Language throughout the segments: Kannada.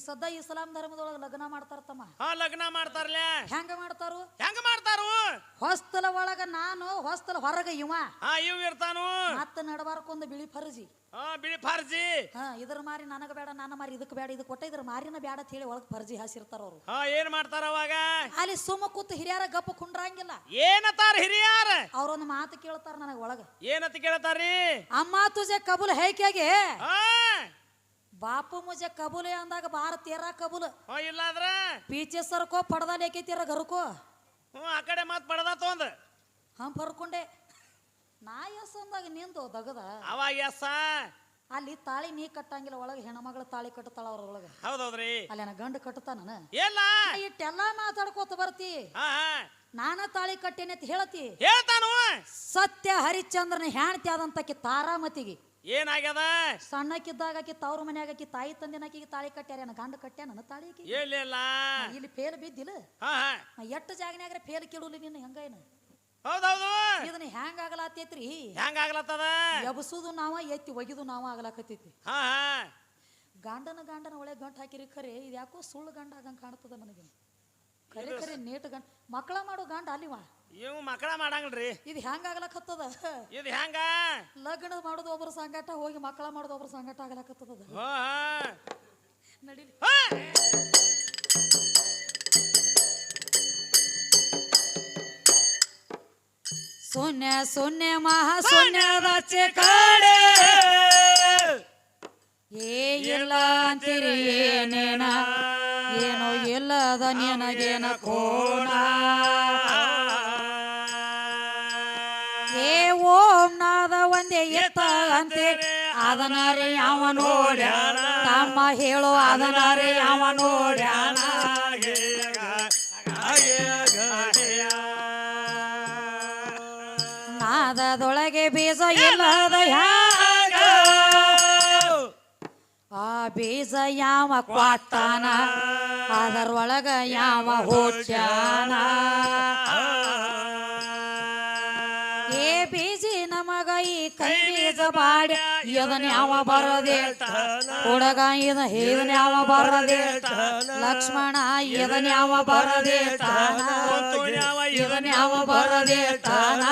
ಈಗ ಸದ್ದ ಇಸ್ಲಾಂ ಧರ್ಮದೊಳಗ ಲಗ್ನ ಮಾಡ್ತಾರ ತಮ್ಮ. ಹಾ ಲಗ್ನ ಮಾಡ್ತಾರಲ್ಲ ಹೆಂಗ ಮಾಡ್ತಾರು? ಹೆಂಗ ಮಾಡ್ತಾರು? ಹೊಸ್ತಲ ಒಳಗ ನಾನು ಹೊಸ್ತಲ ಹೊರಗ ಇವ. ಹಾ ಇವ್ ಇರ್ತಾನು. ಮತ್ತ ನಡಬಾರ್ಕೊಂದು ಬಿಳಿ ಫರ್ಜಿ. ಹಾ ಬಿಳಿ ಫರ್ಜಿ. ಹಾ ಇದ್ರ ಮಾರಿ ನನಗ ಬೇಡ ನನ್ನ ಮಾರಿ ಇದಕ್ ಬೇಡ ಇದಕ್ಕೆ ಕೊಟ್ಟ ಇದ್ರ ಮಾರಿನ ಬೇಡ ಅಂತ ಹೇಳಿ ಒಳಗ್ ಫರ್ಜಿ ಹಾಸಿರ್ತಾರ ಅವ್ರು. ಹಾ ಏನ್ ಮಾಡ್ತಾರ ಅವಾಗ? ಅಲ್ಲಿ ಸುಮ್ಮ ಕೂತ್ ಹಿರಿಯರ ಗಪ್ಪ ಕುಂಡ್ರಂಗಿಲ್ಲ. ಏನತಾರ ಹಿರಿಯಾರ? ಅವ್ರೊಂದು ಮಾತು ಕೇಳ್ತಾರ ನನಗ ಒಳಗ. ಕೇಳ್ತಾರ ರೀ ಅಮ್ಮ ತುಜೆ ಕಬುಲ್ ಹೇಗೆ ಹಾ. ಬಾಪು ಮುಜೆ ಕಬೂಲೆ ಅಂದಾಗ ಬಾರ ತೀರ ಕಬೂಲ್. ಹಾ ಇಲ್ಲ ಅಂದ್ರ ಪೀಚೆ ಸರ್ಕೋ ಪಡ್ದ ಲೇಕೈತಿರ ತೀರ ಗರ್ಕೋ? ಹ್ಞೂ ಆ ಕಡೆ ಮತ್ ಪಡದ ತೊಂದ್. ಹಂ ಬರ್ಕೊಂಡೆ ನಾ ಎಸ್ ಅಂದಾಗ ನಿಂದು ದಗದ. ಅವ ಎಸ್. ಅಲ್ಲಿ ತಾಳಿ ನೀ ಕಟ್ಟಂಗಿಲ್ಲ ಒಳಗೆ ಹೆಣ್ಮಗಳ ತಾಳಿ ಕಟ್ಟತಾಳ ಅವ್ರ ಒಳಗೆ ಹೌದೌದ್ರಿ. ಅಲ್ಲಿ ನಾ ಗಂಡ ಕಟ್ಟತಾನ ಎಲ್ಲ ಇಟ್ಟೆಲ್ಲಾ ಮಾತಾಡ್ಕೋತ ಬರ್ತಿ. ಹಾ ಹಾ. ನಾನ ತಾಳಿ ಕಟ್ಟೇನೆ ಅಂತ ಹೇಳತಿ. ಹೇಳ್ತಾನು ಸತ್ಯ ಹರಿಶ್ಚಂದ್ರನ ಹೆಣ್ತಿ ಆದಂತಕಿ ತಾರಾಮತಿಗೆ. ಏನಾಗ್ಯದ? ಸಣ್ಣಕ್ಕಿದ್ದಾಗ ಆಕಿ ತವ್ರ ಮನ್ಯಾಗ ಆಕಿ ತಾಯಿ ತಂದಿನಾಕಿಗೆ ತಾಳಿ ಕಟ್ಟ್ಯಾರ ಗಂಡ ಕಟ್ಟ್ಯಾನ ನನ್ನ ತಾಳಿ ಆಕಿ? ಹೇಳಿಲ್ಲ ಇಲ್ಲಿ ಫೇಲ್ ಬಿದ್ದಿಲ್ಲ. ಎಷ್ಟು ಜಾಗನ್ಯಾಗ್ರೆ ಫೇಲ್ ಕೇಳಲಿ ನಿನ್ನ ಹೆಂಗೇನ? ಹೌದೌದು. ಇದನ್ನ ಹೆಂಗ ಆಗಲಾತೈತ್ರಿ? ಹೆಂಗ ಆಗ್ಲತ್ತದ? ಎಬಸುದು ನಾವ ಎತ್ತಿ ಒಗಿದು ನಾವ ಆಗಲಾಕತ್ತೈತಿ. ಗಂಡನ ಗಂಡನ ಒಳಗೆ ಗಂಟ ಹಾಕಿರಿ ಖರೆ ಇದ್ಯಾಕೋ ಸುಳ್ಳು ಗಂಡ ಆಗಂಗೆ ಕಾಣ್ತದ ನನಗೆ. ಖರೆ ಖರೆ ನೇಟ್ ಗಂಡ. ಮಕ್ಕಳ ಮಾಡೋ ಗಂಡ ಅಲ್ಲಿವ ಇವ್ ಮಕ್ಕಳ ಮಾಡಂಗಿಲ್ರಿ ಇದು ಹೆಂಗ್ ಆಗ್ಲಕತ್ತದ? ಇದು ಹೆಂಗ? ಲಗ್ನ ಮಾಡೋದು ಒಬ್ಬರ ಸಂಗಾಟ ಹೋಗಿ ಮಕ್ಕಳ ಮಾಡೋದು ಒಬ್ಬರ ಸಂಗಾಟ ಆಗ್ಲಕತ್ತದ ಹತ್ತದ ಹಾ ಹಾ. ಸೊನ್ನೆ ಮಹಾ ಸೊನ್ನೆ ಕಾಡೆ. ಏ ಇಲ್ಲ ಅಂತೀರಿ ಏನೇನ? ಏನೋ ಇಲ್ಲದ ನಿನಗೇನ ಕೋಣ? ಒಂದೇ ಎತ್ತ ಅಂತೆ. ಅದನಾರೆ ಯಾವ ನೋಡ್ಯಾನ. ತಮ್ಮ ಹೇಳು ಅದನಾರೆ ಯಾವ ನೋಡ್ಯಾನ. ನಾದದೊಳಗೆ ಬೀಜ ಇಲ್ಲದ ಯಾಗ? ಆ ಬೀಜ ಯಾವ ಕ್ವಾತಾನ? ಅದರೊಳಗ ಯಾವ ಹೋಚ್ಯಾನ ನಮಗ ಈ ಕೈ ಬೀಜ ಬಾಡ ಇದನ್ ಯಾವ ಬರದೆ ಹುಡುಗ ಇದ ಇದನ್ ಯಾವ ಬರದೆ ಲಕ್ಷ್ಮಣ ಇದನ್ ಯಾವ ಬರದೆ ತಾನ ಇದನ್ ಯಾವ ಬರದೆ ತಾನ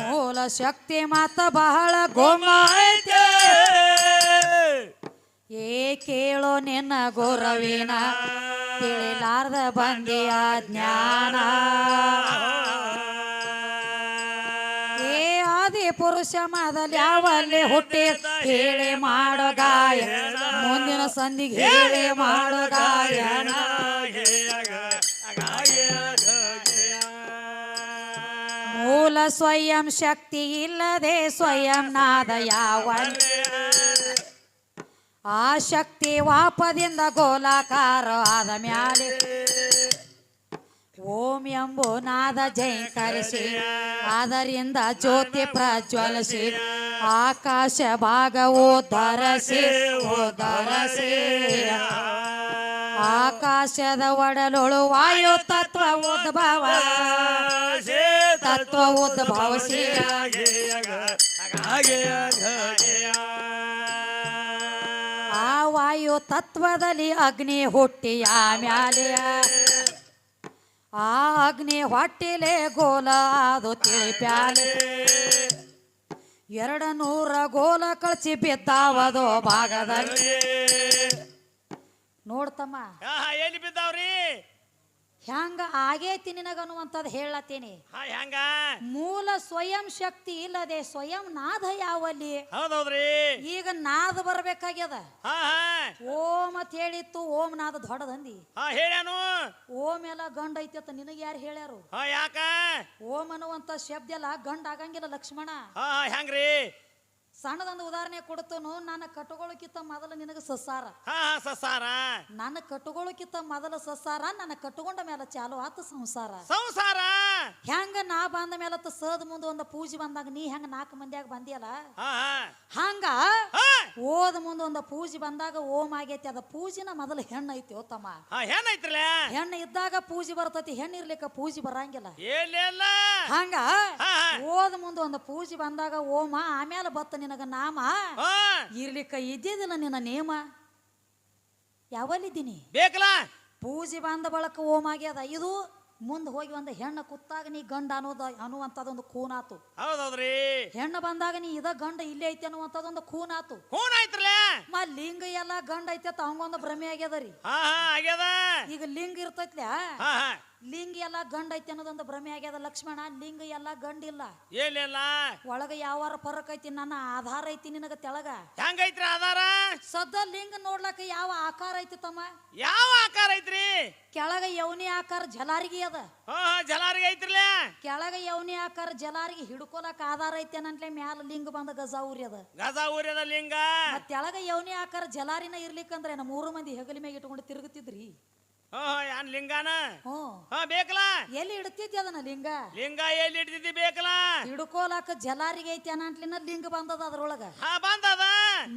ಮೂಲ ಶಕ್ತಿ ಮಾತ ಬಹಳ ಗೋಮ ಏ ಕೇಳೋ ನಿನ್ನ ಗೋರವಿನ. ತಿಳಿಲಾರ್ದ ಬಂದಿಯ ಜ್ಞಾನ. ಏ ಆದಿ ಪುರುಷ ಮೊದಲು ಯಾವಲ್ಲಿ ಹುಟ್ಟಿ ಹೇಳಿ ಮಾಡೋ ಗಾಯ ಮುಂದಿನ ಸಂಧಿಗೆ ಹೇಳಿ ಮಾಡೋ ಗಾಯನ. ಮೂಲ ಸ್ವಯಂ ಶಕ್ತಿ ಇಲ್ಲದೆ ಸ್ವಯಂ ನಾದ ಯಾವ ಆ ಶಕ್ತಿ ವಾಪದಿಂದ ಗೋಲಾಕಾರ ಆದ ಮ್ಯಾಲೆ ಓಂ ಎಂಬು ನಾದ ಜೈಂಕರಿಸಿ ಅದರಿಂದ ಜ್ಯೋತಿ ಪ್ರಜ್ವಲಿಸಿ, ಆಕಾಶ ಭಾಗವೋ ಧರಸಿ ಧರಸಿ. ಆಕಾಶದ ಒಡಲೊಳು ವಾಯು ತತ್ವ ಉದ್ಭವ, ತತ್ವ ಉದ್ಭವಿಸಿ. ತತ್ವದಲ್ಲಿ ಅಗ್ನಿ ಹುಟ್ಟಿಯ ಮ್ಯಾಲೆ. ಆ ಅಗ್ನಿ ಹೊಟ್ಟಿಲೆ ಗೋಲ ಅದು ತಿಳಿಪ್ಯಾಲೆ ಎರಡು ನೂರ ಗೋಲ ಕಳಚಿ ಬಿದ್ದಾವದು ಭಾಗದಲ್ಲಿ. ನೋಡ್ತಮ್ಮ. ಎಲ್ಲಿ ಬಿದ್ದಾವ್ರಿ? ಹೆಂಗ ಆಗೇತಿ ನಿನಗನ್ನುವಂಥದ್ದು ಹೇಳತ್ತೀನಿ ಹೆಂಗ ಮೂಲ ಸ್ವಯಂ ಶಕ್ತಿ ಇಲ್ಲದೆ ಸ್ವಯಂ ನಾದ ಯಾವಲ್ಲಿ? ಹೌದೌದ್ರಿ. ಈಗ ನಾದ ಬರ್ಬೇಕಾಗ್ಯದ. ಓಂ ಅಂತ ಹೇಳಿತ್ತು ಓಂ ನಾದ ದೊಡ್ಡದಂದಿ. ಹೇಳ್ಯಾನು. ಓಂ ಎಲ್ಲ ಗಂಡ ಐತಿ ಅಂತ ನಿನಗೆ ಯಾರು ಹೇಳ್ಯಾರು? ಯಾಕ? ಓಂ ಅನ್ನುವಂತ ಶಬ್ದ ಎಲ್ಲ ಗಂಡ ಆಗಂಗಿಲ್ಲ ಲಕ್ಷ್ಮಣ. ಹೆಂಗ್ರಿ ಸಣ್ಣದೊಂದು ಉದಾಹರಣೆ ಕೊಡ್ತನು ನನ್ನ ಕಟ್ಟುಗೋಳಕ್ಕಿಂತ ಮೊದಲು ನಿನಗೆ ಸಸಾರ ಹಾ ಹಾ ಸಸಾರ ನನ್ನ ಕಟ್ಟುಗೋಳಕ್ಕಿಂತ ಮೊದಲ ಸಸಾರ ನನ್ನ ಕಟ್ಟುಕೊಂಡ ಮೇಲೆ ಚಾಲು ಆತ ಸಂಸಾರ. ಸಂಸಾರ? ಹೆಂಗ ನಾ ಬಂದ ಮೇಲೆ ಸದ್ ಮುಂದೆ ಒಂದು ಪೂಜೆ ಬಂದಾಗ ನೀ ಹೆಂಗ ನಾಲ್ಕು ಮಂದಿಯಾಗ ಬಂದಿಯಲ್ಲ? ಹಾ ಹಾ. ಹಂಗ ಹಾ. ಓದ ಮುಂದೆ ಒಂದು ಪೂಜೆ ಬಂದಾಗ ಓಮ್ ಆಗೈತಿ ಅದ ಪೂಜಿನ ಮೊದಲು ಹೆಣ್ಣು ಐತಿ ಓ ತಮ್ಮ ಹಾ ಹೆಣ್ಣು ಇದ್ದಾಗ ಪೂಜೆ ಬರ್ತೈತಿ ಹೆಣ್ಣು ಇರ್ಲಿಕ್ಕ ಪೂಜೆ ಬರಂಗಿಲ್ಲ. ಏನಿಲ್ಲ ಹಂಗ ಹಾ ಓದ ಮುಂದೆ ಒಂದು ಪೂಜೆ ಬಂದಾಗ ಓಮ ಆಮೇಲೆ ಬತ್ತ ನಿನಗ ನಾಮ? ಇರ್ಲಿಕ್ಕ ಇದ್ದಿದ ನಿನ್ನ ನೇಮ? ಯಾವಲ್ಲಿದ್ದೀನಿ? ಬೇಕಲ್ಲ. ಪೂಜೆ ಬಂದ ಬಳಕ ಓಮ್ ಆಗ್ಯದ ಇದು ಮುಂದೆ ಹೋಗಿ ಒಂದು ಹೆಣ್ಣು ಕುತ್ತಾಗ ನೀ ಗಂಡ ಅನ್ನೋದ ಅನ್ನುವಂಥದ್ದೊಂದು ಕೂನಾತು ಹೌದೌದ್ರಿ. ಹೆಣ್ಣು ಬಂದಾಗ ನೀ ಇದ ಗಂಡ ಇಲ್ಲೇ ಐತಿ ಅನ್ನುವಂಥದ್ದೊಂದು ಕೂನಾತು ಹೂನ್ ಆಯ್ತ್ರಲ್ಲ ಮಾ ಲಿಂಗ ಎಲ್ಲ ಗಂಡ ಐತಿ ಅಂತ ಅವಂಗೊಂದು ಭ್ರಮೆ ಆಗ್ಯದ ರೀ. ಈಗ ಲಿಂಗ ಇರ್ತೈತ್ಲ್ಯಾ ಲಿಂಗ ಎಲ್ಲ ಗಂಡ ಐತಿ ಅನ್ನೋದೊಂದು ಭ್ರಮೆ ಆಗ್ಯದ ಲಕ್ಷ್ಮಣ ಲಿಂಗ ಎಲ್ಲ ಗಂಡಿಲ್ಲ. ಏನಿಲ್ಲ? ಒಳಗ ಯಾವಾರ ಪರಕ್ ಐತಿ ನನ್ನ ಆಧಾರ ಐತಿ ನಿನಗ ತೆಳಗ. ಹೆಂಗೈತ್ರಿ ಆಧಾರ? ಸದ್ದ ಲಿಂಗ ನೋಡ್ಲಕ್ಕ ಯಾವ ಆಕಾರ ಐತಿ ತಮ್ಮ? ಯಾವ ಆಕಾರ ಐತ್ರಿ? ಕೆಳಗ ಯವನಿ ಆಕಾರ ಜಲಾರಿಗೆ ಅದ. ಜಲಾರಿಗೆ ಐತ್ರಲ್ಲ ಕೆಳಗ ಯವನಿ ಆಕಾರ ಜಲಾರಿಗೆ ಹಿಡ್ಕೊಲಕ್ ಆಧಾರ ಐತಿ ಅನ್ನಂತ್ಲೆ ಮ್ಯಾಲ ಲಿಂಗ ಬಂದ ಗಜಾವುರಿ ಅದ. ಗಜ ಊರ್ಯದ ಲಿಂಗ? ಮತ್ ತೆಳಗ ಯವನಿ ಆಕಾರ ಜಲಾರಿನ ಇರ್ಲಿಕ್ಕಂದ್ರೆ ನಮ್ಮ ಮೂರು ಮಂದಿ ಹೆಗಲಿ ಮ್ಯಾಗ ಇಟ್ಕೊಂಡು ತಿರುಗುತ್ತಿದ್ರಿ? ಯಾನ್ ಲಿಂಗಾನ? ಹ್ಞೂ ಹಾ ಬೇಕಲ್ಲ? ಎಲ್ಲಿ ಇಡ್ತಿದ್ದಿ ಅದನ್ನ ಲಿಂಗ? ಲಿಂಗ ಎಲ್ಲಿ ಇಡ್ತಿದ್ದಿ ಬೇಕಲ್ಲ? ಹಿಡ್ಕೋಲಾಕ ಜಲಾರಿಗೆ ಐತಿ ಅನ್ನಂಟ್ಲಿನ ಲಿಂಗ ಬಂದದ ಅದ್ರೊಳಗ. ಹಾ ಬಂದದ.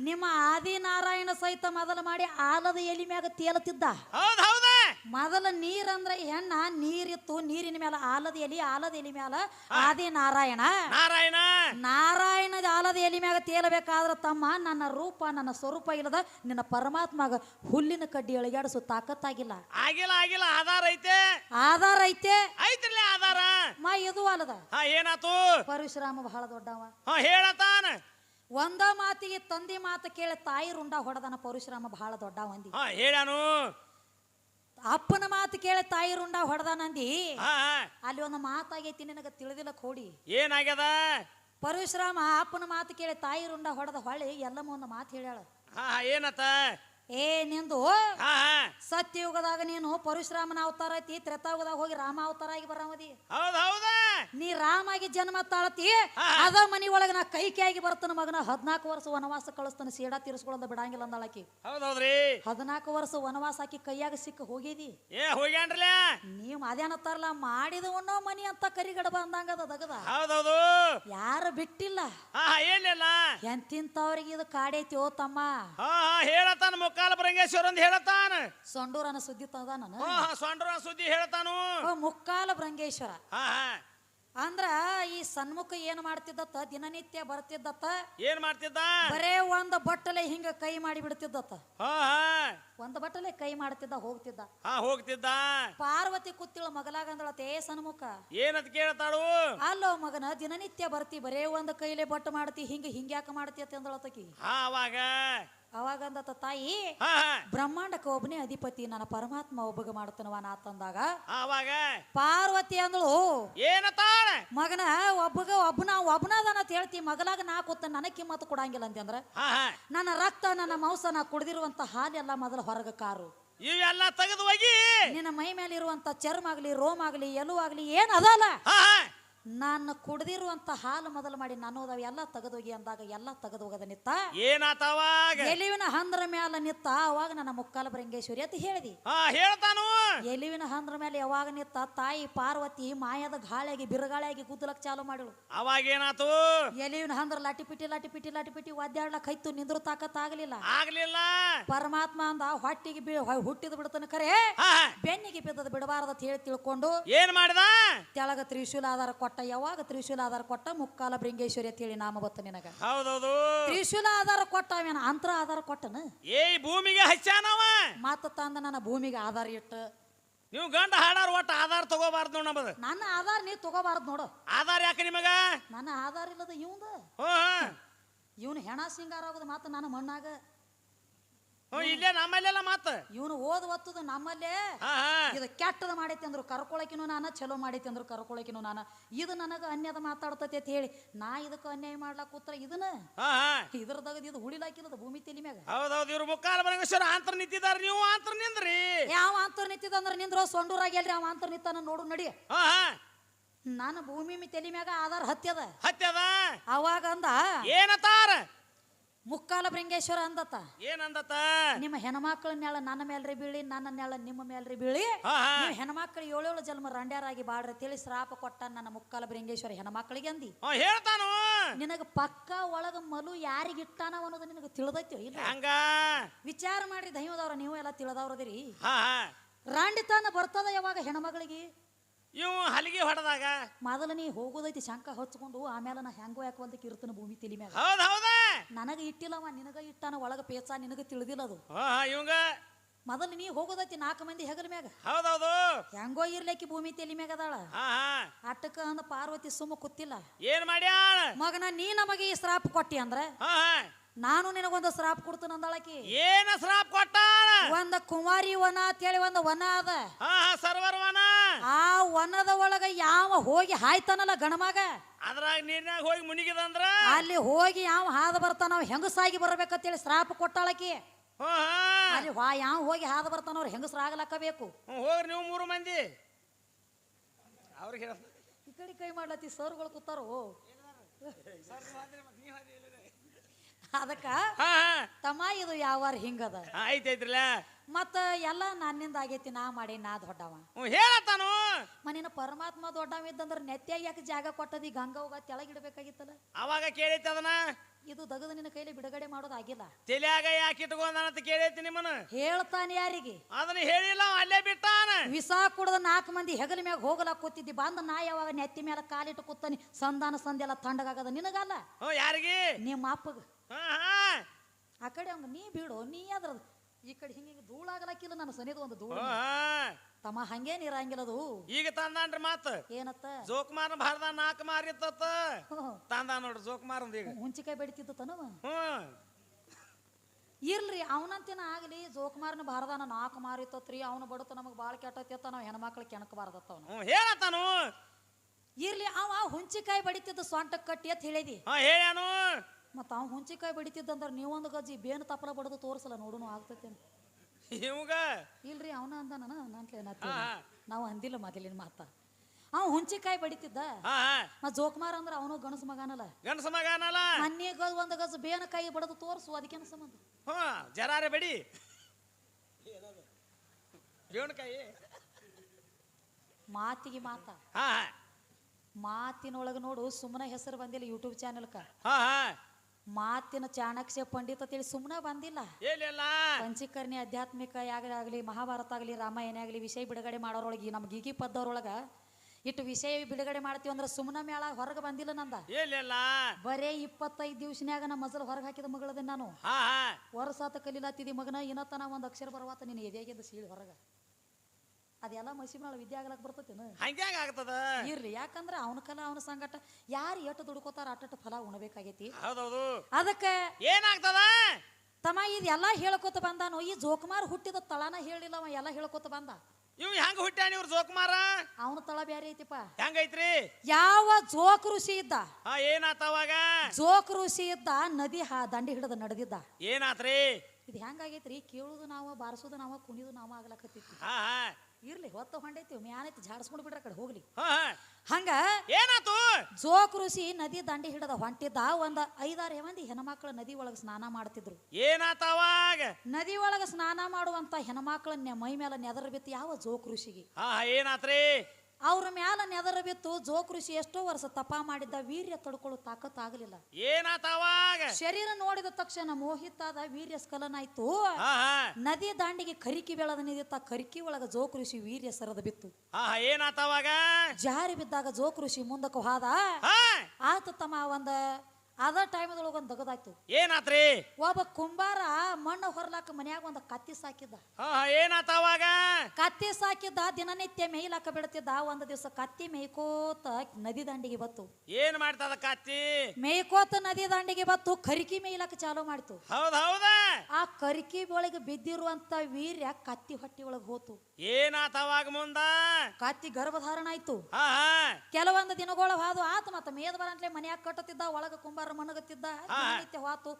ನಿಮ್ಮ ಆದಿನಾರಾಯಣ ಸಹಿತ ಮೊದಲು ಮಾಡಿ ಆಲದ ಎಲಿ ಮ್ಯಾಗ ತೇಲತಿದ್ದ ಹೌದ್ ಹೌದ. ಮೊದಲ ನೀರಂದ್ರ ಹೆಣ್ಣ ನೀರಿತ್ತು ನೀರಿನ ಮೇಲೆ ಆಲದ ಎಲಿ ಆಲದ ಎಲಿ ಮ್ಯಾಲ ಆದಿ ನಾರಾಯಣ. ನಾರಾಯಣ. ನಾರಾಯಣದ ಆಲದ ಎಲಿ ಮ್ಯಾಗ ತೇಲಬೇಕಾದ್ರ ತಮ್ಮ ನನ್ನ ರೂಪ ನನ್ನ ಸ್ವರೂಪ ಇಲ್ಲದ ನಿನ್ನ ಪರಮಾತ್ಮಗ ಹುಲ್ಲಿನ ಕಡ್ಡಿ ಎಳಗಾಡಿಸೋ ತಾಕತ್ತಾಗಿಲ್ಲ. ಆಗಿಲ್ಲ ಆಗಿಲ್ಲ ಆಧಾರ ಐತೆ. ಆಧಾರ ಐತೆ. ಐತ್ರಲ್ಲ ಆಧಾರ. ಮಾ ಇದು ಅಲ್ಲದ. ಏನಾತು? ಪರಶುರಾಮ ಬಹಳ ದೊಡ್ಡವ. ಹೇಳತಾನ. ಒಂದ ಮಾತಿಗೆ ತಂದೆ ಮಾತು ಕೇಳಿ ತಾಯಿ ರುಂಡ ಹೊಡೆದನ ಪರಶುರಾಮ ಬಹಳ ದೊಡ್ಡ ಮಂದಿ ಹೇಳಾನು ಮಾತು ಕೇಳಿ ತಾಯಿ ರುಂಡ ಹೊಡೆದನಂದಿ ನಂದಿ. ಹಾ ಅಲ್ಲಿ ಒಂದು ಮಾತಾಗೈತಿ ನಿನಗ ತಿಳಿದಿಲ್ಲ ಕೋಡಿ ಏನಾಗ್ಯದ? ಪರಶುರಾಮ ಅಪ್ಪನ ಮಾತು ಕೇಳಿ ತಾಯಿ ರುಂಡ ಹೊಡೆದ ಹೊಳ್ಳಿ ಎಲ್ಲಮ್ಮ ಒಂದು ಮಾತು ಹೇಳ್ಯಾಳ. ಹಾ ಏನತ್ತ? ಏ ನಿಂದು? ಸತ್ಯಯುಗದಾಗ ನೀನು ಪರಶುರಾಮನ ಅವತಾರ ಐತಿ ತ್ರೇತಾಯುಗದಾಗ ಹೋಗಿ ರಾಮ ಅವತಾರ ಆಗಿ ಬರಾಮದಿ ನೀ ರಾಮಾಗಿ ಜನ್ಮ ತಾಳತಿ ಅದ ಮನಿ ಒಳಗ ನಾ ಕೈಕೆಯಾಗಿ ಬರ್ತಾನ ಮಗನ ಹದ್ನಾಲ್ಕು ವರ್ಷ ವನವಾಸ ಕಳಿಸ್ತಾನ ಸೀಡಾ ತೀರಿಸ್ಕೊಳ್ಳೋದ ಬಿಡಂಗಿಲ್ಲ ಅಂದಾಳಕಿ ಹದಿನಾಲ್ಕು ವರ್ಷ ವನವಾಸ ಹಾಕಿ ಕೈಯಾಗ ಸಿಕ್ಕ ಹೋಗಿದಿ. ನೀವು ಅದೇನತ್ತಾರಲ್ಲ ಮಾಡಿದ ಉಣ್ಣೋ ಮನಿ ಅಂತ ಕರಿಗಡ ಬಂದಂಗದ ದಗದ. ಹೌದೌದು ಯಾರು ಬಿಟ್ಟಿಲ್ಲ. ಎಂತಿಂತವ್ರಿಗೆ ಇದು ಕಾಡೈತಿ ಓ ತಮ್ಮ. ಹಾ ಹಾ ಮುಕ್ಕಾಲ ಬರಂಗೇಶ್ವರ ಅಂತ ಹೇಳತಾನ. ಸೊಂಡೂರನ ಸುದ್ದಿ ತದ ನಾನು. ಹಾ ಸೊಂಡ್ರ ಸುದ್ದಿ ಹೇಳ್ತಾನು. ಮುಕ್ಕಾಲ ಭೃಂಗೇಶ್ವರ ಹಾ ಹಾ. ಅಂದ್ರ ಈ ಸನ್ಮುಖ ಏನ್ ಮಾಡ್ತಿದ್ದತ್ತ? ದಿನನಿತ್ಯ ಬರ್ತಿದ್ದತ್ತ? ಏನ್ ಮಾಡ್ತಿದ್ದ? ಬರೇ ಒಂದ್ ಬಟ್ಟಲೆ ಹಿಂಗ ಕೈ ಮಾಡಿ ಬಿಡ್ತಿದ್ದತ್ತ. ಹಾ ಹಾ. ಒಂದ್ ಬಟ್ಟಲೆ ಕೈ ಮಾಡ್ತಿದ್ದ ಹೋಗ್ತಿದ್ದ. ಹಾ ಹೋಗ್ತಿದ್ದ. ಪಾರ್ವತಿ ಕುತ್ತಿಳ ಏ ಸನ್ಮುಖ. ಏನಂತ ಕೇಳ್ತಾಳು? ಅಲ್ಲೋ ಮಗನ ದಿನನಿತ್ಯ ಬರ್ತಿ ಬರೇ ಒಂದ್ ಕೈಲೆ ಬಟ್ಟು ಮಾಡ್ತಿ ಹಿಂಗ ಹಿಂಗ್ಯಾಕ ಮಾಡ್ತಿ ಅಂತ ಅಂದಳತಕಿ ಹಾ ಅವಾಗ. ಅವಾಗ ಅಂದತ ತಾಯಿ ಹಾ ಹಾ. ಬ್ರಹ್ಮಾಂಡಕ್ಕೆ ಒಬ್ಬನೇ ಅಧಿಪತಿ ನನ್ನ ಪರಮಾತ್ಮ ಒಬ್ಬಗ ಮಾಡ್ತಾನವ ನಾತಂದಾಗ ಅವಾಗ ಪಾರ್ವತಿ ಅಂದಳು ಏನತಾಳ ಮಗನ ಒಬ್ಬಗ ಒಬ್ಬನ ಒಬ್ಬನದನ ಅಂತ ಹೇಳ್ತಿ ಮಗಲಾಗ ನಾ ಕೂತ ನನಗೆ ಕಿಮ್ಮತ್ತು ಕೊಡಂಗಿಲ್ಲ ಅಂತಂದ್ರ ಹಾ ಹಾ. ನನ್ನ ರಕ್ತ ನನ್ನ ಮಾಂಸ ನಾ ಕುಡ್ದಿರುವಂತ ಹಾಲೆಲ್ಲ ಮೊದಲು ಹೊರಗ ಕಾರು. ಇವೆಲ್ಲ ತೆಗೆದು ಹೋಗಿ ನಿನ್ನ ಮೈ ಮೇಲೆ ಇರುವಂತ ಚರ್ಮ ಆಗ್ಲಿ ರೋಮ್ ಆಗ್ಲಿ ಎಲ್ಲೂ ಆಗ್ಲಿ ಏನ್ ಅದಲ್ಲ? ಹಾ ಹಾ. ನಾನು ಕುಡಿದಿರುವಂತ ಹಾಲು ಮೊದಲು ಮಾಡಿ ನಾನು ಅದಾವ ಎಲ್ಲ ತೆಗೆದೋಗಿ ಅಂದಾಗ ಎಲ್ಲ ತೆಗೆದೋಗದ ನಿತ್ತ? ಏನಾತವಾಗ ಎಲಿವಿನ ಹಂದ್ರ ಮ್ಯಾಲ ನಿತ್ತ ಅವಾಗ ನನ್ನ ಮುಕ್ಕಾಲ ಬರಂಗೇಶ್ವರಿ ಅಂತ ಹೇಳಿದಿ. ಹೇಳ್ತಾನು. ಎಲಿವಿನ ಹಂದ್ರ ಮೇಲೆ ಯಾವಾಗ ನಿತ್ತ ತಾಯಿ ಪಾರ್ವತಿ ಮಾಯದ ಗಾಳಿಯಾಗಿ ಬಿರುಗಾಳಿಯಾಗಿ ಗುದ್ದಲಕ್ ಚಾಲು ಮಾಡಿಳು. ಅವಾಗ ಏನಾತು? ಎಲಿವಿನ ಹಂದ್ರ ಲಾಟಿ ಪಿಟಿ ಲಾಟಿ ಪಿಟಿ ಲಾಟಿ ಪಿಟಿ ಒದ್ದಾಡ್ಲಕ್ ಹೈತು ನಿಂದ್ರು ತಾಕತ್ ಆಗಲಿಲ್ಲ. ಆಗ್ಲಿಲ್ಲ. ಪರಮಾತ್ಮ ಅಂದ ಹೊಟ್ಟಿಗೆ ಹುಟ್ಟಿದ ಬಿಡತನ ಖರೆ. ಬೆನ್ನಿಗೆ ಬಿದ್ದದ ಬಿಡಬಾರದ ಹೇಳಿ ತಿಳ್ಕೊಂಡು ಏನ್ ಮಾಡ್ದ? ತೆಳಗ ತ್ರಿಶೂಲ ಆಧಾರ ಕೊಟ್ಟ ಯಾವಾಗ ತ್ರಿಶೂಲ ಆಧಾರ ಕೊಟ್ಟ? ಮುಕ್ಕಾಲ ಬೃಂಗೇಶ್ವರಿ ಅಂತ ಹೇಳಿ ನಾಮ ಬತ್ತ ನಿನಗ. ಹೌದೌದು. ತ್ರಿಶೂಲ ಆಧಾರ ಕೊಟ್ಟ ಅವೇನ? ಅಂತರ ಆಧಾರ ಕೊಟ್ಟನ? ಏ ಈ ಭೂಮಿಗೆ ಹಚ್ಚಾನವ ಮಾತ ತಂದ ನನ್ನ ಭೂಮಿಗೆ ಆಧಾರ ಇಟ್ಟು. ನೀವು ಗಂಡ ಹಾಡಾರ ಒಟ್ಟ ಆಧಾರ ತಗೋಬಾರ್ದು ನೋಡ ನಮ್ಮದು. ನನ್ನ ಆಧಾರ ನೀ ತಗೋಬಾರ್ದು ನೋಡು. ಆಧಾರ ಯಾಕೆ ನಿಮಗ? ನನ್ನ ಆಧಾರ ಇಲ್ಲದ ಇವಂದ? ಇವನು ಹೆಣ ಸಿಂಗಾರ ಆಗೋದು ಮಾತು ನನ್ನ ಮಣ್ಣಾಗ. ಹ್ಞೂ ಇಲ್ಲೇ ನಮ್ಮಲ್ಲೆಲ್ಲ ಮಾತು. ಇವನು ಓದ್ ಒತ್ತದ ನಮ್ಮಲ್ಲೇ. ಹಾ ಹಾ. ಇದು ಕೆಟ್ಟದ ಮಾಡೈತಿ ಅಂದ್ರು ಕರ್ಕೊಳಕಿನೂ ನಾನು ಚಲೋ ಮಾಡೈತಿ ಅಂದ್ರು ಕರ್ಕೊಳಕಿನೂ ನಾನು. ಇದು ನನಗ ಅನ್ಯದ ಮಾತಾಡ್ತತಿ ಅಂತ ಹೇಳಿ ನಾ ಇದಕ್ಕೆ ಅನ್ಯಾಯ ಮಾಡ್ಲಾಕ ಕೂತ್ರ ಇದನ್ನ? ಹಾ ಹಾ. ಇದ್ರದಾಗ ಇದು ಹುಳಿಲಾಕಿಲ್ಲದ ಭೂಮಿ ತಲಿ ಮ್ಯಾಗ. ಹೌದೌದು ಇವ್ರು ಮುಕ್ಕಾಲ ಬರಂಗೇಶ್ವರ ಆಂತರ ನಿಂತಿದ್ದಾರೆ ನೀವು ಆಂತರ ನಿಂದ್ರಿ. ಯಾವ ಅಂತರ್ ನಿಂತಿದ ಅಂದ್ರೆ ನಿಂದ್ರ ಸೊಂಡೂರಾಗ ಅಲ್ರಿ ಅವ ಅಂತರ್ ನಿಂತಾನ ನೋಡು ನಡಿ. ಹಾ ಹಾ. ನಾನು ಭೂಮಿ ಮಿ ತಲಿ ಮ್ಯಾಗ ಆಧಾರ ಹತ್ಯದ. ಹತ್ಯದ? ಅವಾಗ ಅಂದ ಏನತಾರ ಮುಕ್ಕಾಲ ಭೃಂಗೇಶ್ವರ ಅಂದತ ಏನಂದತ ನಿಮ್ಮ ಹೆಣ್ಮಕ್ಳ ನೆಳ ನನ್ನ ಮೇಲ್ರಿ ಬೀಳಿ ನನ್ನ ನೆಳ ನಿಮ್ಮ ಮೇಲ್ರಿ ಬೀಳಿ ನೀವು ಹೆಣ್ಮಕ್ಳು ಏಳೇಳು ಜನ್ಮ ರಂಡ್ಯಾರಾಗಿ ಬಾಡ್ರಿ ತಿಳಿ ಶ್ರಾಪ ಕೊಟ್ಟ ನನ್ನ ಮುಕ್ಕಾಲ ಬೃಂಗೇಶ್ವರ ಹೆಣ್ಮಕ್ಳಿಗೆ ಅಂದಿ. ಹೇಳ್ತಾನು ನಿನಗ ಪಕ್ಕ ಒಳಗ ಮಲು ಯಾರಿಗಿಟ್ಟಾನ ಅನ್ನೋದು ನಿನಗೆ ತಿಳಿದೈತಿ ಇಲ್ಲ ಹಂಗ? ವಿಚಾರ ಮಾಡಿ ದೈವದವ್ರ ನೀವು ಎಲ್ಲ ತಿಳಿದವ್ರದಿರಿ. ರಾಂಡಿತನ ಬರ್ತದ ಯಾವಾಗ ಹೆಣ್ಮಗಳಿಗೆ ಇವು ಹಲಿಗೆ ಹೊಡೆದಾಗ? ಮೊದಲನೇ ಹೋಗೋದೈತಿ ಶಂಕ ಹಚ್ಕೊಂಡು ಆಮೇಲೆ ನಾ ಹೆಂಗೋ ಯಾಕೆ ಇರ್ತಾನ ಭೂಮಿ ತೆಲಿ ಮ್ಯಾಗ. ಹೌದ್ ಹೌದ? ನನಗ ಇಟ್ಟಿಲ್ಲವ ನಿನಗ ಇಟ್ಟಾನ ಒಳಗ ಪೇಚ ನಿನಗ ತಿಳಿದಿಲ್ಲ ಅದು. ಇವಂಗ? ಮೊದಲು ನೀ ಹೋಗೋದೈತಿ ನಾಲ್ಕು ಮಂದಿ ಹೆಗಲ ಮ್ಯಾಗ. ಹೌದೌದು ಹೆಂಗೋ ಇರ್ಲಿಕ್ಕೆ ಭೂಮಿ ತೆಲಿ ಮ್ಯಾಗ ಅದಾಳ. ಅಟ್ಟಕ್ಕ ಅಂದ ಪಾರ್ವತಿ ಸುಮ್ಮ ಕೂತಿಲ್ಲ. ಏನ್ ಮಾಡ್ಯಾಳ? ಮಗನ ನೀ ನಮಗೆ ಈ ಶ್ರಾಪ್ ಕೊಟ್ಟಿ ಅಂದ್ರೆ? ನಾನು ನಿನಗೊಂದು ಶ್ರಾಪ್ ಕೊಡ್ತೀನಿ ಅಂದಳಕಿ ಏನ ಶ್ರಾಪ್ ಕೊಟ್ಟ ಒಂದ ಕುಮಾರಿ ವನ ಅಂತ ಹೇಳಿ ಒಂದು ವನ ಅದ. ಹಾ ಹಾ ಸರ್ವರ್ವನ ಆ ವನದ ಒಳಗ ಯಾವ ಹೋಗಿ ಹಾಯ್ತಾನಲ್ಲ ಗಣಮಗ ಅದ್ರಾಗ ನೀರ್ನಾಗ ಹೋಗಿ ಮುನಿಗಿದಂದ್ರ? ಅಲ್ಲಿ ಹೋಗಿ ಯಾವ ಹಾದ ಬರ್ತಾನ ಅವ ಹೆಂಗಸಾಗಿ ಬರ್ಬೇಕಂತೇಳಿ ಹೇಳಿ ಕೊಟ್ಟಾಳಕಿ ಕೊಟ್ಟಳಕಿ ಹಾ ಅಲ್ಲಿ ವಾ ಯಾವ ಹೋಗಿ ಹಾದ ಬರ್ತಾನ ಅವ್ರು ಹೆಂಗಸ್ರಾಗ್ಲಕ್ಕಬೇಕು ಹ್ಞೂ ಹೋಗ್ರಿ ನೀವು ಮೂರು ಮಂದಿ. ಅವ್ರಿಗೆ ಈ ಕಡೆ ಕೈ ಮಾಡ್ಲತ್ತಿ ಸರ್ಗಳು ಕೂತಾರೋ? ಅದಕ್ಕ ತಮ್ಮ ಇದು ಯಾವಾರ ಹಿಂಗದ? ಆಯ್ತೈತ್ರಲ್ಲ ಮತ್ತ ಎಲ್ಲ ನನ್ನಿಂದ ಆಗೈತಿ ನಾ ಮಾಡಿ ನಾ ದೊಡ್ಡವ. ಹ್ಞೂ ಹೇಳತ್ತಾನು. ಮನಿನ ಪರಮಾತ್ಮ ದೊಡ್ಡವ ಇದ್ದಂದ್ರ ನೆತ್ತಿಯಾಗಿ ಯಾಕೆ ಜಾಗ ಕೊಟ್ಟದಿ ಗಂಗವ್ಗ ತೆಳಗಿಡ್ಬೇಕಾಗಿತ್ತಲ್ಲ ಅವಾಗ ಕೇಳೈತಿ ಅದನ್ನ. ಇದು ದಗದ ನಿನ್ನ ಕೈಲಿ ಬಿಡುಗಡೆ ಮಾಡೋದಾಗಿಲ್ಲ ತಲೆಯಾಗ ಯಾಕೆ ಇಟ್ಕೊಂಡಂತ ಕೇಳೈತಿ ನಿಮ್ಮನ್ನ? ಹೇಳ್ತಾನೆ ಯಾರಿಗೆ? ಅದನ್ನ ಹೇಳಿಲ್ಲ ಅವ ಅಲ್ಲೇ ಬಿಟ್ಟಾನ. ವಿಸ ಕುಡ್ದ ನಾಲ್ಕು ಮಂದಿ ಹೆಗಲ ಮ್ಯಾಗ ಹೋಗಲಾಕ ಕೂತಿದ್ದಿ ಬಂದ ನಾ ಯಾವಾಗ ನೆತ್ತಿ ಮೇಲೆ ಕಾಲಿಟ್ಟು ಕೂತಾನಿ ಸಂಧಾನ ಸಂದೆಲ್ಲ ತಣ್ಣಗಾಗದ ನಿನಗಲ್ಲ? ಹ್ಞೂ ಯಾರಿಗೆ? ನಿಮ್ಮ ಅಪ್ಪಗ. ಹಾ ಹಾ. ಆ ಕಡೆ ನೀ ಬಿಡು ನೀ ಅದ್ರದ್ದು. ಈ ಕಡೆ ಹಿಂಗೆ ಹಿಂಗೆ ಧೂಳಾಗಲಕ್ಕಿಲ್ಲ ನನ್ನ ಸನಿದ ಒಂದು ಧೂಳು ತಮ್ಮ ಹಂಗೇನ್ ಇರಂಗಿಲ್ಲ ಅದು. ಈಗ ತಂದಾನ್ರಿ ಮಾತ. ಏನತ್ತ? ಜೋಕುಮಾರ್ ಭಾರತ ನಾಲ್ಕು ಮಾರಿತ್ತ ಹ್ಮ್. ತಂದ ನೋಡ್ರಿ ಜೋಕುಮಾರ್ ಈಗ. ಹುಂಚಿಕಾಯಿ ಬೆಡಿತಿದ್ದು ತನವ. ಇರ್ಲಿ ಅವನಂತಿನ ಆಗಲಿ ಜೋಕುಮಾರನ ಭಾರದಾನ ನಾಲ್ಕು ಮಾರಿತತ್ರಿ ಅವನು ಬಡತ ನಮಗೆ ಭಾಳ ಕೆಟ್ಟತ್ತ ನಾವು ಹೆಣ್ಮಕ್ಳು ಕೆಣಕಬಾರ್ದತ್ತ ಅವನು ಹೇಳತ್ತನು. ಇರ್ಲಿ ಅವ ಹುಂಚಿಕಾಯಿ ಬಡಿತಿದ್ದು ಸೊಂಟ ಕಟ್ಟಿ ಅಂತ ಹೇಳಿದಿ. ಹೇಳ್ಯಾನು. ಮತ್ತು ಅವ್ನು ಹುಂಚಿಕಾಯಿ ಬಡಿತಿದ್ದಂದ್ರೆ ನೀವೊಂದು ಗಜ್ಜಿ ಬೇನು ತಪ್ಪಲ ಬಡದು ತೋರಿಸಲ್ಲ ನೋಡೋನು ಆಗ್ತೈತೆ ಇವಂಗ? ಇಲ್ರಿ ಅವನ ಅಂದ ನಾನು. ನಾವು ಅಂದಿಲ್ಲ ಮೊದಲಿನ ಮಾತ. ಅವ ಹುಂಚಿಕಾಯಿ ಬಡಿತಿದ್ದ? ಮತ್ ಜೋಕುಮಾರ್ ಅಂದ್ರೆ ಅವನು ಗಣಸ ಮಗಾನಲ್ಲ. ಗಣಸ ಮಗಾನಲ್ಲ? ಅನ್ನೇ ಗಜ್ ಒಂದು ಗಜ್ ಬೇನ ಕೈ ಬಡದು ತೋರಿಸು ಅದಕ್ಕೇನು ಸಂಬಂಧ? ಹಾ ಜರಾರೆ ಬಡಿ. ಮಾತಿಗೆ ಮಾತ. ಮಾತಿನೊಳಗ ನೋಡು ಸುಮ್ಮನೆ ಹೆಸರು ಬಂದಿಲ್ಲ ಯೂಟ್ಯೂಬ್ ಚಾನೆಲ್ಕ ಮಾತಿನ ಚಾಣಕ್ಯ ಪಂಡಿತ ತಿಳಿ ಸುಮ್ಮನೆ ಬಂದಿಲ್ಲ. ಪಂಚಕರ್ಣಿ ಆಧ್ಯಾತ್ಮಿಕ ಆಗಲಿ ಮಹಾಭಾರತ ಆಗಲಿ ರಾಮಾಯಣ ಆಗಲಿ ವಿಷಯ ಬಿಡುಗಡೆ ಮಾಡೋರೊಳಗೆ ನಮ್ಮ ಗೀಗಿ ಪದ್ದವ್ರೊಳಗ ಇಟ್ಟು ವಿಷಯ ಬಿಡುಗಡೆ ಮಾಡ್ತೀವಿ ಅಂದ್ರೆ ಸುಮ್ಮನೆ ಮೇಳ ಹೊರಗೆ ಬಂದಿಲ್ಲ ನಂದ. ಬರೇ ಇಪ್ಪತ್ತೈದು ದಿವ್ಸನ್ಯಾಗ ನಮ್ಮ ಮಜಲ್ ಹೊರಗೆ ಹಾಕಿದ ಮಗಳದ ನಾನು. ಹಾ ವರ್ಷಾತ ಕಲೀಲಾತಿದಿ ಮಗನ ಇನ್ನತನ ಒಂದು ಅಕ್ಷರ ಬರವಾತ ನಿನ್ನ ಎದೆಯಾಗಿದ್ದ ಸೀಳು ಹೊರಗ. ಅದೆಲ್ಲ ಮಸಿ ಮೇಳ ವಿದ್ಯೆ ಆಗ್ಲಕ್ ಬರ್ತೈತೇನು? ಹಂಗ್ಯಾಂಗ ಆಗ್ತದ? ಇರ್ಲಿ ಯಾಕಂದ್ರೆ ಅವನ ಕಲ ಅವನ ಸಂಗಟ ಯಾರು ಎಟ್ಟು ದುಡ್ಕೋತಾರ ಅಟ್ಟ ಫಲ ಉಣಬೇಕಾಗೈತಿ? ಹೌದೌದು. ಅದಕ್ಕೆ ಏನಾಗ್ತದ? ತಮ್ಮ ಇದೆಲ್ಲ ಹೇಳ್ಕೊತ ಬಂದಾನು ಈ ಜೋಕುಮಾರ್ ಹುಟ್ಟಿದ ತಳನ ಹೇಳಿಲ್ಲ ಅವ ಎಲ್ಲ ಹೇಳ್ಕೊತ ಬಂದ. ಇವ್ ಹೆಂಗ್ ಹುಟ್ಟ್ಯಾನ ಇವ್ರ ಜೋಕುಮಾರ? ಅವನ ತಳ ಬ್ಯಾರೆ ಐತಿಪ್ಪ. ಹೆಂಗೈತ್ರಿ? ಯಾವ ಜೋಕ್ ಋಷಿ ಇದ್ದ? ಏನಾತವಾಗ ಜೋಕ್ ಋಷಿ ಇದ್ದ ನದಿ ಹಾ ದಂಡಿ ಹಿಡಿದ ನಡೆದಿದ್ದ. ಏನಾತ್ರಿ? ಇದು ಹೆಂಗಾಗೈತ್ರಿ ಕೇಳುದು ನಾವ ಬಾರಿಸೋದು ನಾವ ಕುಣಿದು ನಾವ ಆಗ್ಲಕತ್ತಿತ್ತು ಇರ್ಲಿ ಹೊತ್ತ ಹೊಂಡೈತಿ ಮ್ಯಾನೈತಿ ಜಾಡ್ಸ್ಕೊಂಡು ಬಿಡ್ರ ಕಡೆ ಹೋಗ್ಲಿ. ಹಂಗ ಏನಾತು? ಜೋಕ್ ಋಷಿ ನದಿ ದಂಡಿ ಹಿಡದ ಹೊಂಟಿದ್ದ ಒಂದ ಐದಾರು ಮಂದಿ ಹೆಣ್ಮಕ್ಳು ನದಿ ಒಳಗ ಸ್ನಾನ ಮಾಡ್ತಿದ್ರು. ಏನಾತವಾಗ ನದಿ ಒಳಗ ಸ್ನಾನ ಮಾಡುವಂತ ಹೆಣ್ಮಕ್ಳನ್ನ ಮೈ ಮೇಲೆ ನೆದರ್ ಬಿತ್ತು ಯಾವ ಜೋಕ್ ಋಷಿಗೆ ಏನಾತ್ರಿ? ಅವ್ರ ಮ್ಯಾಲ ನೆದರ ಬಿತ್ತು ಜೋ ಕೃಷಿ ಎಷ್ಟೋ ವರ್ಷ ತಪ ಮಾಡಿದ್ದ ವೀರ್ಯ ತಡ್ಕೊಳ್ಳೋ ತಾಕತ್ ಆಗಲಿಲ್ಲ. ಏನಾತವಾಗ ಶರೀರ ನೋಡಿದ ತಕ್ಷಣ ಮೋಹಿತಾದ ವೀರ್ಯ ಸ್ಖಲನಾಯ್ತು. ನದಿ ದಾಂಡಿಗೆ ಕರಿಕಿ ಬೆಳೆದ ನಿಂತ ಕರಿಕಿ ಒಳಗ ಜೋಕೃಷಿ ವೀರ್ಯ ಸರದ ಬಿತ್ತು. ಹಾ ಹಾ. ಏನಾತ ಜಾರಿ ಬಿದ್ದಾಗ ಜೋ ಕೃಷಿ ಮುಂದಕ್ಕೆ ಹೋದ. ಆತ ತಮ್ಮ ಒಂದ ಅದ ಟೈಮದೊಳಗ ಒಂದು ದಗದಾಯ್ತು. ಏನಾತ್ರಿ? ಒಬ್ಬ ಕುಂಬಾರ ಮಣ್ಣು ಹೊರಲಾಕ ಮನ್ಯಾಗ ಒಂದು ಕತ್ತಿ ಸಾಕಿದ್ದ ಹಾ ಏನಾತ ಅವಾಗ? ಕತ್ತಿ ಸಾಕಿದ್ದ ದಿನನಿತ್ಯ ಮೇಯ್ಲಾಕ ಬಿಡ್ತಿದ್ದ ಒಂದು ದಿವಸ ಕತ್ತಿ ಮೇಯ್ಕೋತ ನದಿ ದಂಡಿಗೆ ಬತ್ತು. ಏನ್ ಮಾಡ್ತದ ಕತ್ತಿ? ಮೇಯ್ಕೋತ ನದಿ ದಂಡಿಗೆ ಬತ್ತು ಕರಿಕಿ ಮೇಯ್ಲಾಕ ಚಾಲೂ ಮಾಡ್ತು. ಹೌದ್ ಹೌದ? ಆ ಕರಿಕಿ ಒಳಗೆ ಬಿದ್ದಿರುವಂತ ವೀರ್ಯ ಕತ್ತಿ ಹೊಟ್ಟಿ ಒಳಗ ಹೋತು ಏನಾತವಾಗ ಮುಂದ? ಕತ್ತಿ ಗರ್ಭಧಾರಣ ಆಯ್ತು ಕೆಲವೊಂದು ದಿನಗಳು ಹಾದು ಆತು ಮತ್ತ ಮೇದ ಬರಂತ್ಲೆ ಮನ್ಯಾಗ ಕಟ್ಟುತ್ತಿದ್ದ ಒಳಗ ಕುಂಬಾರ ಮಣಗತ್ತಿದ್ದ ಮನಗತ್ತಿದ್ದ ಹೋತು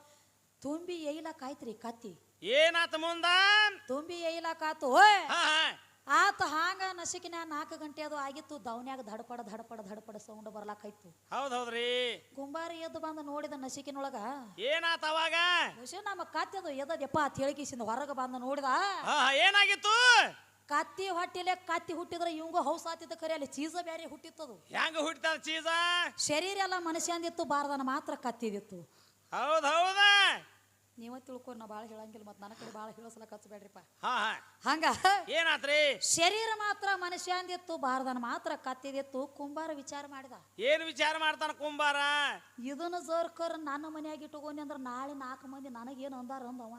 ತುಂಬಿ ಏಯ್ಲಾಕ ಆಯ್ತ್ರಿ ಕತ್ತಿ. ಏನಾತ ಮುಂದ ತುಂಬಿ ಏಯ್ಲಾಕ ಆತು ಓಯ್! ಹಾ ಹಾ. ಆತ ಹಾಂಗ ನಸಿಕಿನ ನಾಲ್ಕು ಗಂಟೆ ಅದು ಆಗಿತ್ತು ದವನ್ಯಾಗ ಧಡಪಡ ಧಡಪಡ ಧಡಪಡ ಸೌಂಡ್ ಬರ್ಲಾಕೈತು ಹೌದ್ ಹೌದ್ರಿ ಕುಂಬಾರಿ ಎದ್ದು ಬಂದು ನೋಡಿದ ನಸಿಕಿನೊಳಗ ಏನಾತ ಅವಾಗ? ನಮ್ಮ ಕತ್ತೆದು ಎದದಪ್ಪ ಅಂತ ಹೇಳಿಕಿಸಿಂದ ಹೊರಗೆ ಬಂದು ನೋಡಿದ. ಹಾ ಹಾ, ಏನಾಗಿತ್ತು? ಕತ್ತಿ ಹೊಟ್ಟಿಲೆ ಕತ್ತಿ ಹುಟ್ಟಿದ್ರೆ ಇವಂಗೂ ಹೌಸ್ ಆತಿದ್ದ ಖರೆ ಅಲ್ಲಿ ಚೀಸ ಬೇರೆ ಹುಟ್ಟಿತ್ತದು. ಹೆಂಗ ಹುಟ್ಟಿದ ಚೀಸ? ಶರೀರ ಎಲ್ಲ ಮನುಷ್ಯಂದಿತ್ತು ಬಾರದನ ಮಾತ್ರ ಕತ್ತಿದಿತ್ತು. ಹೌದ್ ಹೌದ? ನೀವ ತಿಳ್ಕೊ ನಾ ಭಾಳ ಹೇಳಂಗಿಲ್ಲ ಮತ್ತೆ ನನ್ನ ಕಡೆ ಭಾಳ ಹೇಳಸಲಕ್ಕ ಹಚ್ಚಬೇಡ್ರಿಪ್ಪ ಹಾ ಹಾ. ಹಂಗ? ಏನಾತ್ರಿ? ಶರೀರ ಮಾತ್ರ ಮನುಷ್ಯಂದಿತ್ತು ಬಾರದನ ಮಾತ್ರ ಕತ್ತಿದಿತ್ತು ಕುಂಬಾರ ವಿಚಾರ ಮಾಡಿದ. ಏನ್ ವಿಚಾರ ಮಾಡ್ತಾನ ಕುಂಬಾರ? ಇದನ್ನ ಜೋರ್ಕರ್ ನನ್ನ ಮನ್ಯಾಗ ಇಟ್ಕೊಂಡಿ ಅಂದ್ರ ನಾಳೆ ನಾಲ್ಕು ಮಂದಿ ನನಗೇನು ಅಂದಾರ ಅಂದವ.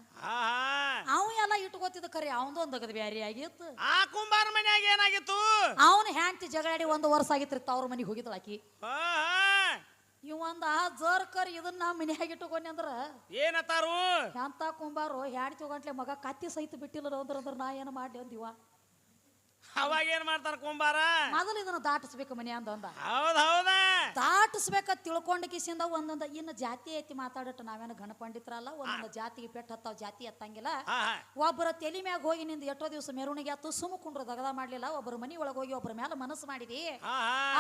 ಅವ ಎಲ್ಲ ಇಟ್ಕೋತಿದ್ದ ಕರೆ ಅವಂದು ಒಂದು ಅಗದ ಬ್ಯಾರಿ ಆಗಿತ್ತು. ಆ ಕುಂಬಾರ ಮನ್ಯಾಗ ಏನಾಗಿತ್ತು? ಅವನ ಹ್ಯಾಂತಿ ಜಗಳಾಡಿ ಒಂದು ವರ್ಷ ಆಗಿತ್ರಿ ತವ್ರ ಮನೆಗೆ ಹೋಗಿದ್ಲಾಕಿ ಹಾ. ಆ ಜರ್ ಜರ್ಕರ್ ಇದನ್ನ ನಾ ಮನ್ಯಾಗ ಇಟ್ಟುಕೊಂಡೆ ಅಂದ್ರ ಏನತ್ತಾರು? ಎಂತ ಕುಂಬಾರು ಹ್ಯಾಡ್ ತಗೊಂಡ್ಲೆ ಮಗ ಕತ್ತಿ ಸಹಿತ ಬಿಟ್ಟಿಲ್ಲ ಅಂದ್ರ ಅಂದ್ರ ನಾ ಏನು ಮಾಡ್ಲಿ ಅಂದಿವ? ಅವಾಗ ಏನ್ ಮಾಡ್ತಾರ ಕುಂಬಾರ? ಮೊದಲು ಇದನ್ನ ದಾಟಿಸ್ಬೇಕು ಮನೆ ಅಂದ ಹೌದ್ ಹೌದ. ದಾಟಿಸ್ಬೇಕ ತಿಳ್ಕೊಂಡ ಕಿಸಿಂದ ಒಂದೊಂದ ಇನ್ನು ಜಾತಿ ಐತಿ ಮಾತಾಡಟ್ಟು ನಾವೇನು ಗಣ ಪಂಡಿತರಲ್ಲ ಒಂದೊಂದು ಜಾತಿಗೆ ಪೆಟ್ಟು ಹತ್ತಾವ ಜಾತಿ ಎತ್ತಂಗಿಲ್ಲ. ಒಬ್ಬರ ತಲೆ ಮ್ಯಾಗ ಹೋಗಿ ನಿಂದ ಎಷ್ಟೋ ದಿವಸ ಮೆರವಣಿಗೆ ಆತು ಸುಮ್ಮಕೊಂಡ್ರು ದಗದ ಮಾಡ್ಲಿಲ್ಲ ಒಬ್ಬರ ಮನಿ ಒಳಗೆ ಹೋಗಿ ಒಬ್ಬರ ಮೇಲೆ ಮನಸ್ಸು ಮಾಡಿದಿ.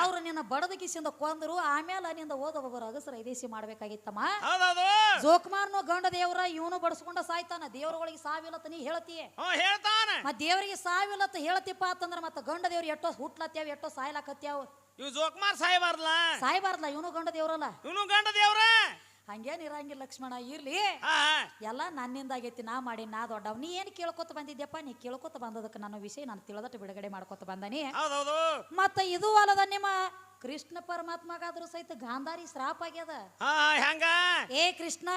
ಅವ್ರು ನಿನ್ನ ಬಡದ ಕಿಸಿಂದ ಕೊಂದರು ಆಮೇಲೆ ನಿಂದ ಓದ ಒಬ್ಬರ ಅಗಸರ ಐದೇಸಿ ಮಾಡ್ಬೇಕಾಗಿತ್ತಮ್ಮ. ಜೋಕುಮಾರ್ನು ಗಂಡ ದೇವ್ರ ಇವನು ಬಡಿಸ್ಕೊಂಡ ಸಾಯ್ತಾನ ದೇವ್ರಗಳಿಗೆ ಸಾವಿಲ್ಲತ್ತ ನೀ ಹೇಳ್ತಿ. ಹ್ಞೂ ಹೇಳ್ತಾನ. ದೇವರಿಗೆ ಸಾವಿಲ್ಲತ್ತ ಹೇಳ್ತಿಪ್ಪ ಅಂತಂದ್ರ ಮತ್ತೆ ಗಂಡ ದೇವ್ರ ಎಷ್ಟೋ ಹುಟ್ಲತ್ಯಾವ ಎಷ್ಟೋ ಸಾಯ್ಲಾಕತ್ಯಾವ ಇವ್ ಜೋಕ್ಮಾರ್ ಸಾಯ್ಬಾರ್ಲ? ಸಾಯ್ಬಾರ್ಲ ಇವನು ಗಂಡ ದೇವ್ರಲ್ಲ. ಇವನು ಗಂಡ ದೇವ್ರ? ಹಂಗೇನ್ ಇರಂಗಿಲ್ಲ ಲಕ್ಷ್ಮಣ ಇರ್ಲಿ. ಎಲ್ಲ ನನ್ನಿಂದ ಆಗೈತಿ ನಾ ಮಾಡಿ ನಾ ದೊಡ್ಡವ್. ನೀ ಏನ್ ಕೇಳ್ಕೊತ ಬಂದಿದ್ಯಪ್ಪ? ನೀ ಕೇಳ್ಕೊತ ಬಂದದಕ್ಕೆ ನನ್ನ ವಿಷಯ ನಾನು ತಿಳಿದಟ್ಟು ಬಿಡುಗಡೆ ಮಾಡ್ಕೊತ ಬಂದನಿ. ಮತ್ತ ಇದು ಅಲ್ಲದ ನಿಮ್ಮ ಕೃಷ್ಣ ಪರಮಾತ್ಮಗಾದ್ರೂ ಸಹಿತ ಗಾಂಧಾರಿ ಶ್ರಾಪ್ ಆಗ್ಯದ. ಏ ಕೃಷ್ಣ